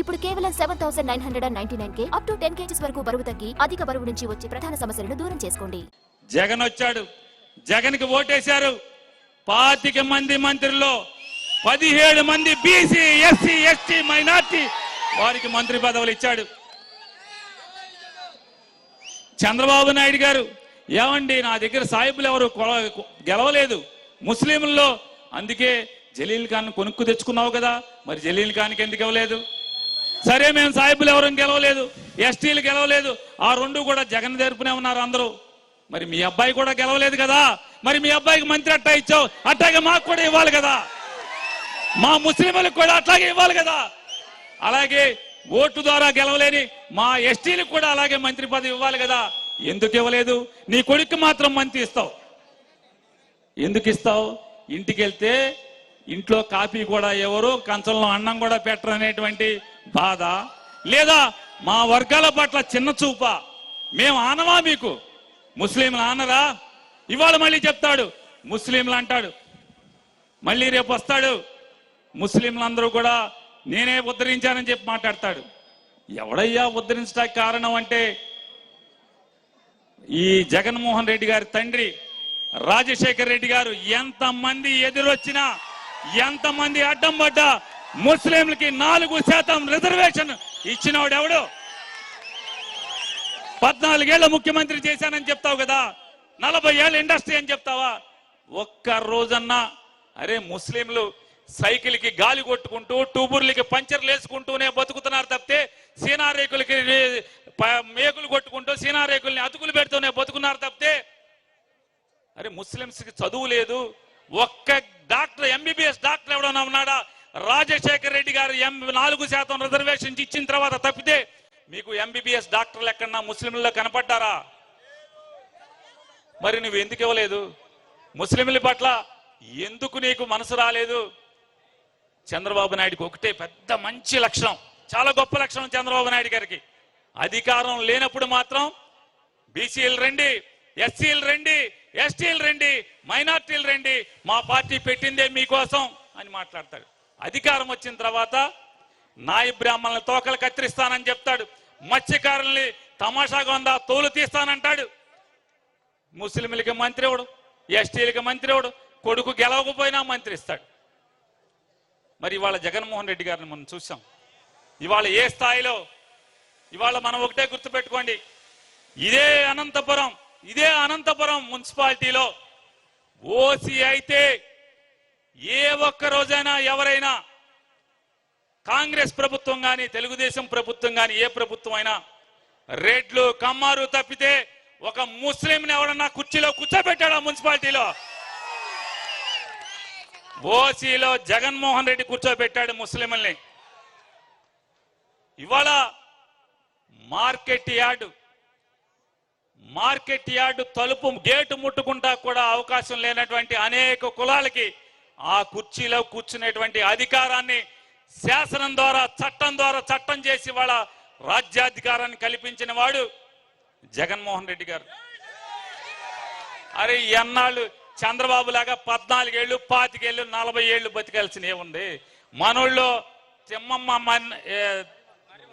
ఇప్పుడు కేవలం seven thousand nine hundred and ninety nine K up to ten kgs వరకు బరువు తగ్గి అధిక బరువు నుంచి వచ్చే ప్రధాన సమస్యలను దూరం చేసుకోండి. జగన్ వచ్చాడు. జగన్కి ఓటేశారు. పాతిక మంది మంత్రుల్లో పదిహేడు మంది బీసీ ఎస్సీ ఎస్టీ మైనార్టీ వారికి మంత్రి పదవులు ఇచ్చాడు. చంద్రబాబు నాయుడు గారు ఏమండి నా దగ్గర సాహిబులు ఎవరు గెలవలేదు. ముస్లింల్లో అందుకే జలీల్ ఖాన్ కొనుక్కు తెచ్చుకున్నావు కదా మరి జలీల్ ఖాన్కి ఎందుకు ఇవ్వలేదు? సరే మేము సాయిబులు ఎవరు గెలవలేదు. ఎస్టీలు గెలవలేదు. ఆ రెండు కూడా జగన్ తరపునే ఉన్నారు అందరూ. మరి మీ అబ్బాయి కూడా గెలవలేదు కదా? మరి మీ అబ్బాయికి మంత్రి అట్టా ఇచ్చావు? అట్టాగే మాకు కూడా ఇవ్వాలి కదా? మా ముస్లింలకు కూడా అట్లాగే ఇవ్వాలి కదా? అలాగే ఓటు ద్వారా గెలవలేని మా ఎస్టీలకు కూడా అలాగే మంత్రి పదవి ఇవ్వాలి కదా? ఎందుకు ఇవ్వలేదు? నీ కొడుకు మాత్రం మంత్రి ఇస్తావు. ఎందుకు ఇస్తావు? ఇంటికి వెళ్తే ఇంట్లో కాఫీ కూడా ఎవరు కంచంలో అన్నం కూడా పెట్టరు అనేటువంటి బాధ లేదా మా వర్గాల పట్ల చిన్న చూప. మేము ఆనవా మీకు? ముస్లింలు ఆనరా? ఇవాళ మళ్ళీ చెప్తాడు. ముస్లింలు అంటాడు. మళ్ళీ రేపు వస్తాడు. ముస్లింలందరూ కూడా నేనే ఉద్ధరించానని చెప్పి మాట్లాడతాడు. ఎవడయ్యా ఉద్ధరించడానికి కారణం అంటే ఈ జగన్మోహన్ రెడ్డి గారి తండ్రి రాజశేఖర్ రెడ్డి గారు. ఎంతమంది ఎదురొచ్చినా ఎంతమంది అడ్డం పడ్డా ముస్లింలకి నాలుగు శాతం రిజర్వేషన్ ఇచ్చినవాడు ఎవడు? పద్నాలుగేళ్ళ ముఖ్యమంత్రి చేశానని చెప్తావు కదా నలభై ఏళ్ళ ఇండస్ట్రీ అని చెప్తావా? ఒక్క రోజన్నా అరే ముస్లింలు సైకిల్కి గాలి కొట్టుకుంటూ టూబుర్లకి పంచర్లు వేసుకుంటూనే బతుకుతున్నారు తప్పితే సీనారేకులకి మేకులు కొట్టుకుంటూ సీనారేకుల్ని అతుకులు పెడుతూనే బతుకున్నారు తప్పితే అరే ముస్లింస్కి చదువు లేదు ఒక్క డాక్టర్ ఎంబీబీఎస్ డాక్టర్ ఎవడన్నా ఉన్నాడా? రాజశేఖర్ రెడ్డి గారు ఎం నాలుగు శాతం రిజర్వేషన్ ఇచ్చిన తర్వాత తప్పితే మీకు ఎంబీబీఎస్ డాక్టర్లు ఎక్కడన్నా ముస్లింల్లో కనపడ్డారా? మరి నువ్వు ఎందుకు ఇవ్వలేదు? ముస్లింల పట్ల ఎందుకు నీకు మనసు రాలేదు? చంద్రబాబు నాయుడుకి ఒకటే పెద్ద మంచి లక్షణం చాలా గొప్ప లక్షణం చంద్రబాబు నాయుడు గారికి. అధికారం లేనప్పుడు మాత్రం బీసీలు రండి ఎస్సీలు రండి ఎస్టీలు రండి మైనార్టీలు రండి మా పార్టీ పెట్టిందే మీకోసం అని మాట్లాడతాడు. అధికారం వచ్చిన తర్వాత నాయి బ్రాహ్మణుల తోకలు కత్తిరిస్తానని చెప్తాడు. మత్స్యకారుల్ని తమాషాగా ఉందా తోలు తీస్తానంటాడు. ముస్లింలకి మంత్రి ఎవడు? ఎస్టీలకి మంత్రి ఎవడు? కొడుకు గెలవకపోయినా మంత్రి ఇస్తాడు. మరి ఇవాళ జగన్మోహన్ రెడ్డి గారిని మనం చూసాం ఇవాళ ఏ స్థాయిలో? ఇవాళ మనం ఒకటే గుర్తుపెట్టుకోండి. ఇదే అనంతపురం ఇదే అనంతపురం మున్సిపాలిటీలో ఓసీ అయితే ఏ ఒక్క రోజైనా ఎవరైనా కాంగ్రెస్ ప్రభుత్వం కానీ తెలుగుదేశం ప్రభుత్వం కానీ ఏ ప్రభుత్వం అయినా రెడ్లు కమ్మారు తప్పితే ఒక ముస్లింని ఎవరన్నా కుర్చీలో కూర్చోబెట్టాడా మున్సిపాలిటీలో? ఓసీలో జగన్మోహన్ రెడ్డి కూర్చోబెట్టాడు ముస్లింల్ని. ఇవాళ మార్కెట్ యార్డు మార్కెట్ యార్డు తలుపు గేటు ముట్టుకుంటా కూడా అవకాశం లేనటువంటి అనేక కులాలకి ఆ కుర్చీలో కూర్చునేటువంటి అధికారాన్ని శాసనం ద్వారా చట్టం ద్వారా చట్టం చేసి వాళ్ళ రాజ్యాధికారాన్ని కల్పించిన వాడు జగన్మోహన్ రెడ్డి గారు. అరే ఎన్నాళ్ళు చంద్రబాబు లాగా పద్నాలుగేళ్ళు పాతికేళ్ళు నలభై ఏళ్ళు బతికాల్సిన ఏముంది? మనోళ్ళు తిమ్మమ్మ మన్-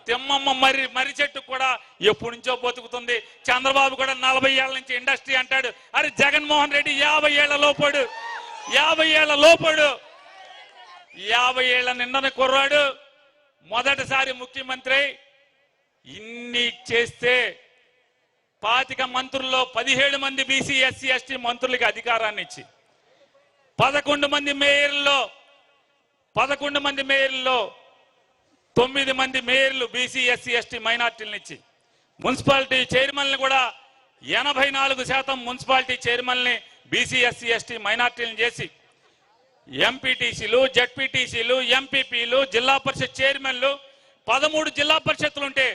తిమ్మమ్మ మర్రి మర్రి చెట్టు కూడా ఎప్పటి నుంచో బతుకుతుంది. చంద్రబాబు కూడా నలభై ఏళ్ళ నుంచి ఇండస్ట్రీ అంటాడు. అరే జగన్మోహన్ రెడ్డి యాభై ఏళ్ళ లోపడు యాభై ఏళ్ళ లోపడు. యాభై ఏళ్ళ నిండన కుర్రాడు మొదటిసారి ముఖ్యమంత్రి ఇన్ని చేస్తే పాతిక మంత్రుల్లో పదిహేడు మంది బీసీ ఎస్సీ ఎస్టీ మంత్రులకి అధికారాన్ని ఇచ్చి పదకొండు మంది మేయర్లో పదకొండు మంది మేయర్లో తొమ్మిది మంది మేయర్లు బీసీ ఎస్సీ ఎస్టీ మైనార్టీలను ఇచ్చి మున్సిపాలిటీ చైర్మన్లు కూడా ఎనభై నాలుగు శాతం మున్సిపాలిటీ చైర్మన్ని బీసీ ఎస్సీ ఎస్టీ మైనార్టీలను చేసి ఎంపీటీసీలు జడ్పీటీసీలు ఎంపీపీలు జిల్లా పరిషత్ చైర్మన్లు పదమూడు జిల్లా పరిషత్తులు ఉంటే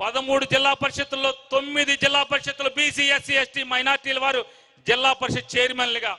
పదమూడు జిల్లా పరిషత్తుల్లో తొమ్మిది జిల్లా పరిషత్తులు బీసీ ఎస్సీ ఎస్టీ మైనార్టీల వారు జిల్లా పరిషత్ చైర్మన్లుగా